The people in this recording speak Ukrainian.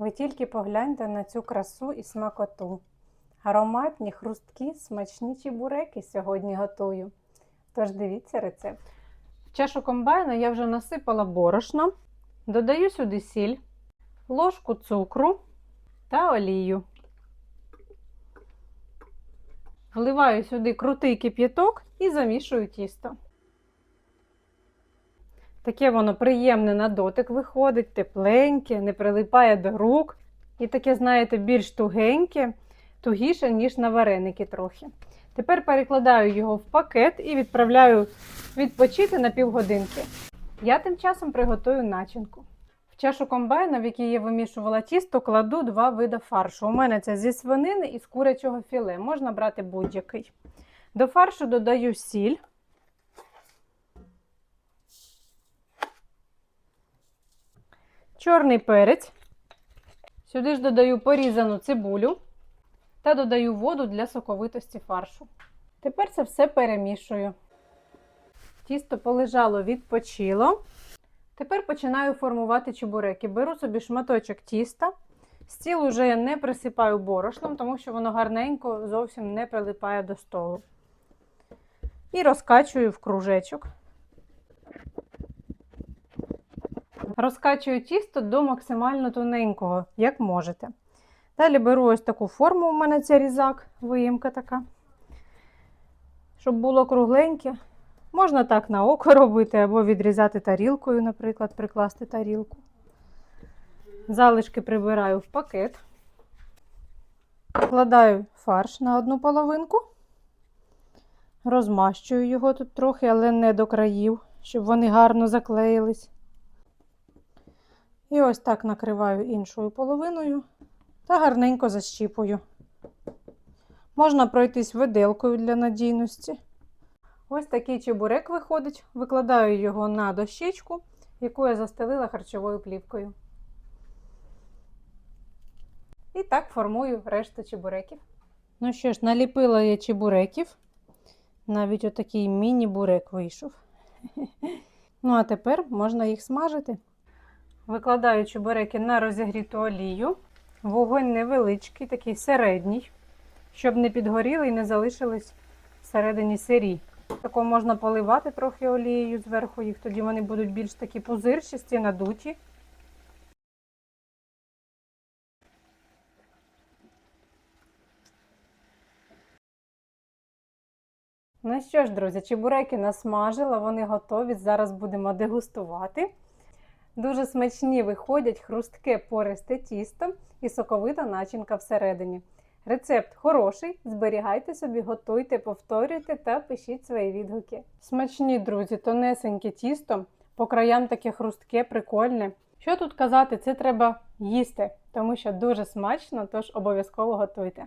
Ви тільки погляньте на цю красу і смакоту. Ароматні, хрусткі, смачні чебуреки сьогодні готую. Тож дивіться рецепт. В чашу комбайна я вже насипала борошно, додаю сюди сіль, ложку цукру та олію. Вливаю сюди крутий кип'яток і замішую тісто. Таке воно приємне на дотик виходить, тепленьке, не прилипає до рук. І таке, знаєте, більш тугеньке, тугіше, ніж на вареники трохи. Тепер перекладаю його в пакет і відправляю відпочити на півгодинки. Я тим часом приготую начинку. В чашу комбайна, в якій я вимішувала тісто, кладу два види фаршу. У мене це зі свинини і з курячого філе. Можна брати будь-який. До фаршу додаю сіль. Чорний перець. Сюди ж додаю порізану цибулю та додаю воду для соковитості фаршу. Тепер це все перемішую. Тісто полежало, відпочило. Тепер починаю формувати чебуреки. Беру собі шматочок тіста. Стіл уже я не присипаю борошном, тому що воно гарненько зовсім не прилипає до столу. І розкачую в кружечок. Розкачую тісто до максимально тоненького, як можете. Далі беру ось таку форму, у мене це різак, виїмка така. Щоб було кругленьке. Можна так на око робити, або відрізати тарілкою, наприклад, прикласти тарілку. Залишки прибираю в пакет. Вкладаю фарш на одну половинку. Розмащую його тут трохи, але не до країв, щоб вони гарно заклеїлись. І ось так накриваю іншою половиною та гарненько защіпую. Можна пройтись виделкою для надійності. Ось такий чебурек виходить. Викладаю його на дощечку, яку я застелила харчовою плівкою. І так формую решту чебуреків. Ну що ж, наліпила я чебуреків. Навіть отакий міні-бурек вийшов. Ну, а тепер можна їх смажити. Викладаю чебуреки на розігріту олію. Вогонь невеличкий, такий середній, щоб не підгоріли і не залишились всередині сирі. Тако можна поливати трохи олією зверху їх, тоді вони будуть більш такі пузирчасті, надуті. Ну що ж, друзі, чебуреки насмажила, вони готові. Зараз будемо дегустувати. Дуже смачні виходять хрустке пористе тісто і соковита начинка всередині. Рецепт хороший, зберігайте собі, готуйте, повторюйте та пишіть свої відгуки. Смачні, друзі, тонесеньке тісто, по краям таке хрустке, прикольне. Що тут казати, це треба їсти, тому що дуже смачно, тож обов'язково готуйте.